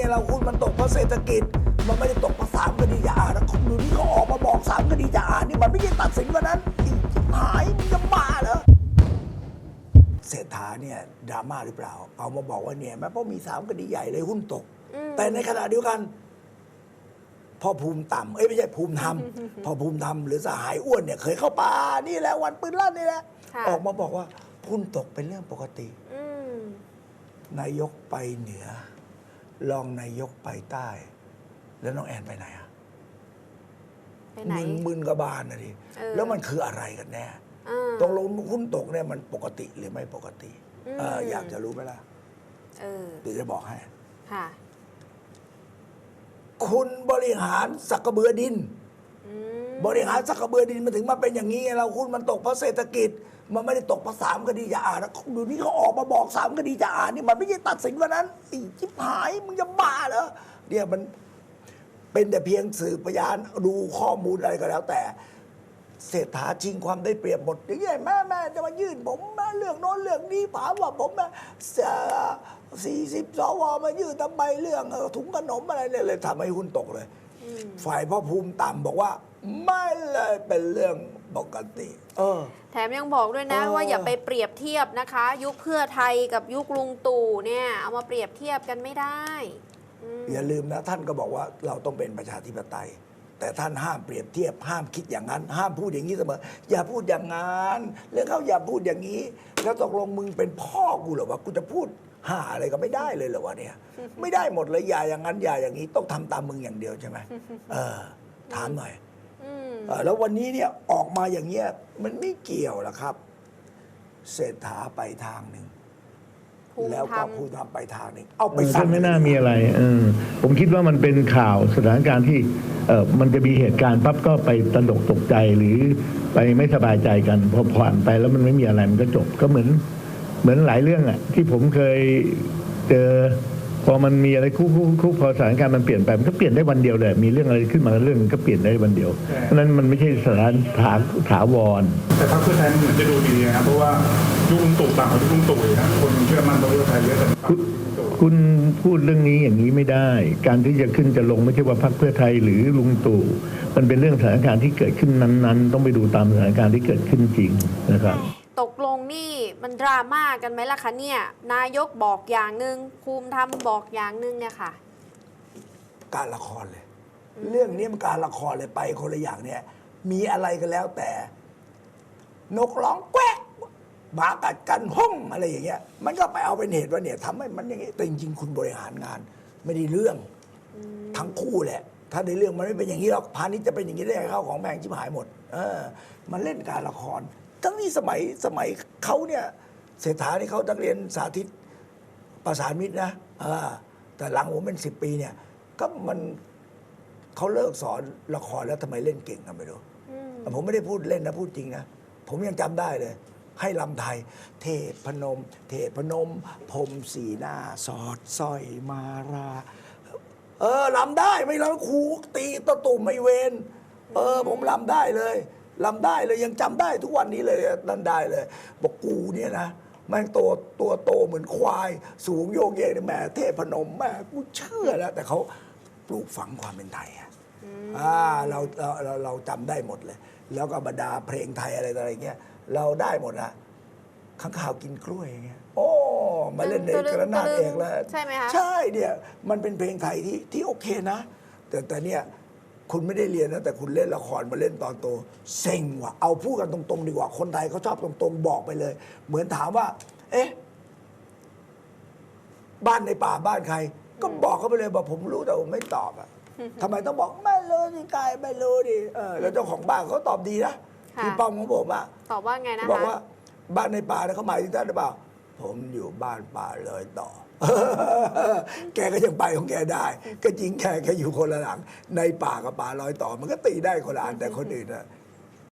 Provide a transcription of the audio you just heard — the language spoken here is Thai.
เนี่ยเราคุณมันตกเพราะเศรษฐกิจ มันไม่ได้ตกเพราะสามคดีจะอ่านนะคุณดูนี่เขาออกมาบอกสามคดีจะอ่านนี่มันไม่ใช่ตัดสินวันนั้นอีชิบหายมึงจะบ้าเหรอเศรษฐาเนี่ยดราม่าหรือเปล่า เอามาบอกว่าเนี่ยแม้เพราะมีสามคดีใหญ่เลยหุ้นตกอืมแต่ในขณะเดียวกันพอภูมิต่ำเอ้ยไม่ใช่ภูมิธรรมพอภูมิธรรมหรือสหายอ้วนเนี่ยเคยเข้าป่านี่แหละวันปืนลั่นนี่แหละค่ะออกมาบอกว่าหุ้นตกเป็นเรื่องปกติอืมนายกไปเหนือ รองนายกไปใต้ แล้วน้องแอนไปไหนอะไปไหน มึนมึนกระบาลนะดิเออ แล้วมันคืออะไรกันแน่อ่า ตกลงหุ้นตกเนี่ยมันปกติหรือไม่ปกติอืม เอออยากจะรู้ไหมล่ะเออ เดี๋ยวจะบอกให้ ค่ะ คุณบริหารสักกระเบือดิน อืม บริหารสักกระเบือดินมันถึงมาเป็นอย่างนี้ไงเราคุณมันตกเพราะเศรษฐกิจ มันไม่ได้ตกเพราะสามคดีจะอ่านนะดูนี่เขาออกมาบอกสามคดีจะอ่านนี่มันไม่ใช่ตัดสินวันนั้นอีชิบหายมึงจะบ้าเหรอเนี่ยมันเป็นแต่เพียงสื่อพยานดูข้อมูลอะไรก็แล้วแต่เศรษฐาชิงความได้เปรียบหมดอย่างเงี้ยแม่แม่จะมายื่นผมแม่เรื่องโน้นเรื่องนี้ถามว่าผมสี่สิบสวมายื่นทำไมเรื่องถุงขนมอะไรเนี่ยเลยทำให้หุ้นตกเลย ฝ่ายพ่อภูมิต่ำบอกว่า ไม่เลยเป็นเรื่องปกติ เออ แถมยังบอกด้วยนะเออ ว่าอย่าไปเปรียบเทียบนะคะ ยุคเพื่อไทยกับยุคลุงตู่เนี่ย เอามาเปรียบเทียบกันไม่ได้อืมอย่าลืมนะท่านก็บอกว่าเราต้องเป็นประชาธิปไตย แต่ท่านห้ามเปรียบเทียบ ห้ามคิดอย่างนั้น ห้ามพูดอย่างนี้เสมออย่าพูดอย่างนั้นเรื่องเขาอย่าพูดอย่างนี้ แล้วตกลงมึงเป็นพ่อกูเหรอวะกูจะพูด หาอะไรก็ไม่ได้เลยเหรอวะเนี่ย ไม่ได้หมดเลยอย่าอย่างนั้นอย่าอย่างนี้ต้องทำตามมึงอย่างเดียวใช่ไหมเออ ถามหน่อยอืมเอ่อแล้ววันนี้เนี่ยออกมาอย่างเงี้ยมันไม่เกี่ยวหรอกครับ เศรษฐาไปทางหนึ่งภูมิแล้วธรก็รมภูมิธรรมไปทางหนึ่งเอาไปเออฟัก็งไม่น่ามีอะไรเออผมคิดว่ามันเป็นข่าวสถานการณ์ที่เออมันจะมีเหตุการณ์ปั๊บก็ไปตระหนกตกใจหรือไปไม่สบายใจกันพอผ่านไปแล้วมันไม่มีอะไรมันก็จบก็เหมือน เหมือนหลายเรื่องอะที่ผมเคยเจอพอมันมีอะไรคุกคุกคุกพอสถานการณ์มันเปลี่ยนไปมันก็เปลี่ยนได้วันเดียวเลยมีเรื่องอะไรขึ้นมาเรื่องก็เปลี่ยนได้วันเดียวเพราะฉะนั้นมันไม่ใช่สถานถาถาวร แต่พรรคเพื่อไทยมันเหมือนจะดูดีนะครับเพราะว่ายุคลุงตู่ต่างกว่ายุคลุงตู่อีกนะคนเชื่อมั่นพรรคเพื่อไทยเยอะแต่ต่างกว่ายุคลุงตู่คุณพูดเรื่องนี้อย่างนี้ไม่ได้ การที่จะขึ้นจะลงไม่ใช่ว่าพรรคเพื่อไทยหรือลุงตู่มันเป็นเรื่องสถานการณ์ที่เกิดขึ้นนั้น ๆ ต้องไปดูตามสถานการณ์ที่เกิดขึ้นจริงนะครับ ตกลงนี่มันดราม่ากันไหมล่ะคะเนี่ย นายกบอกอย่างหนึ่งภูมิธรรมบอกอย่างหนึ่งเนี่ยค่ะ การละครเลย เรื่องนี้มันการละครเลยไปคนละอย่างเนี่ย มีอะไรก็แล้วแต่ นกร้องแควกหมากัดกันห้องอะไรอย่างเงี้ย มันก็ไปเอาเป็นเหตุว่าเนี่ยทำให้มันอย่างงี้แต่จริงๆคุณบริหารงาน ไม่ได้เรื่องทั้งคู่แหละ ถ้าในเรื่องมันไม่เป็นอย่างนี้หรอกพาณิชย์จะเป็นอย่างนี้ได้ไงข้าวของแพงชิบหายหมด เออ มันเล่นการละคร ทั้งนี้สมัยสมัยเขาเนี่ยเศรษฐานี่เขานักเรียนสาธิตประสานมิตรนะเออแต่หลังผมเป็นสิบปีเนี่ยก็มันเขาเลิกสอนละครแล้วทำไมเล่นเก่งกันไม่รู้อืมผมไม่ได้พูดเล่นนะพูดจริงนะ ผมยังจำได้เลย ให้ลำไทย เทพพนม เทพพนมพรมสีหน้า สอดสร้อยมารา เออลำได้ไม่ลำครูตีตะตุ่มไม่เวนเออ ผมลำได้เลย ลำได้เลยยังจำได้ทุกวันนี้เลยนั่นได้เลย บอกกูเนี่ยนะแม่งตัวตัวโตเหมือนควาย สูงโยกเยกเนี่ยแม่เทพพนมแม่กูเชื่อแล้ว แต่เขาปลูกฝังความเป็นไทยอะอ่าเราเราเราเราจำได้หมดเลย แล้วก็บรรดาเพลงไทยอะไรต่ออะไรเงี้ยเราได้หมดนะข้างข่าวกินกล้วยอย่างเงี้ยโอ้มาเล่นในตะลึงกระนาดตะลึงเอกแล้วใช่ไหมคะใช่เนี่ยมันเป็นเพลงไทยที่ที่โอเคนะ แต่แต่เนี่ย คุณไม่ได้เรียนนะแต่คุณเล่นละครมาเล่นตอนโตเซ็งว่ะเอาพูดกันตรงๆดีกว่าคนไทยเขาชอบตรงๆบอกไปเลย เหมือนถามว่า เอ๊ะบ้านในป่าบ้านใคร ก็บอกเขาไปเลยบอกผมรู้แต่ผมไม่ตอบอะทำไมต้องบอกไม่รู้สิกายไม่รู้ดิเออแล้วเจ้าของบ้านเขาตอบดีนะค่ะพี่ป้อมของผมอะตอบว่าไงนะบอกคะว่า บ้านในป่าเนี่ยเขาหมายถึงท่านหรือเปล่า ผมอยู่บ้านป่าเลยต่อ แกก็ยังไปของแกได้ ก็จริงแกแกอยู่คนละหลัง ในป่ากับป่าลอยต่อ มันก็ตีได้คนละอันแต่คนอื่นอะ